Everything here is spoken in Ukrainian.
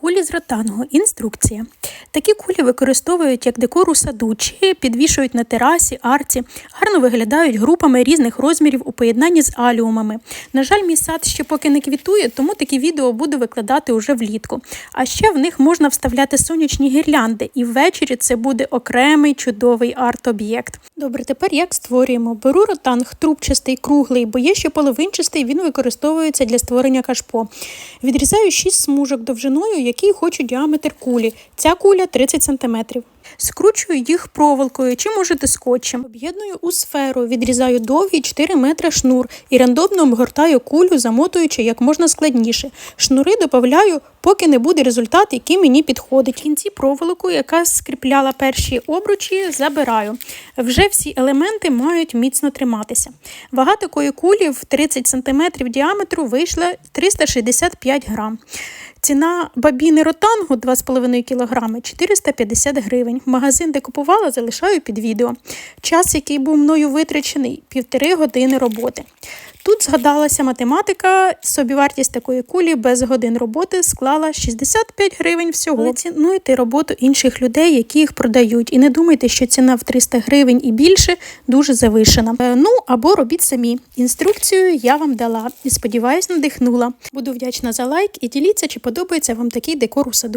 Кулі з ротангу. Інструкція. Такі кулі використовують як декор у саду чи підвішують на терасі, арці, гарно виглядають групами різних розмірів у поєднанні з аліумами. На жаль, мій сад ще поки не квітує, тому такі відео буду викладати уже влітку. А ще в них можна вставляти сонячні гірлянди, і ввечері це буде окремий чудовий арт-об'єкт. Добре, тепер як створюємо? Беру ротанг трубчастий, круглий, бо є ще половинчастий, він використовується для створення кашпо. Відрізаю 6 смужок довжиною, які хочу діаметр кулі. Ця куля 30 см. Скручую їх проволокою чи можете скотчем. Об'єдную у сферу, відрізаю довгий 4 метри шнур і рандомно обгортаю кулю, замотуючи як можна складніше. Шнури додаю, поки не буде результат, який мені підходить. В кінці проволоку, яка скріпляла перші обручі, забираю. Вже всі елементи мають міцно триматися. Вага такої кулі в 30 см діаметру вийшла 365 грам. Ціна бабіни ротангу 2,5 кг 450 гривень. Магазин, де купувала, залишаю під відео. Час, який був мною витрачений, півтори години роботи. Тут згадалася математика, собівартість такої кулі без годин роботи склала 65 гривень всього. Але цінуйте роботу інших людей, які їх продають. І не думайте, що ціна в 300 гривень і більше дуже завишена. Е, Ну або робіть самі. Інструкцію я вам дала і сподіваюсь, надихнула. Буду вдячна за лайк і діліться, чи подобається вам такий декор у саду.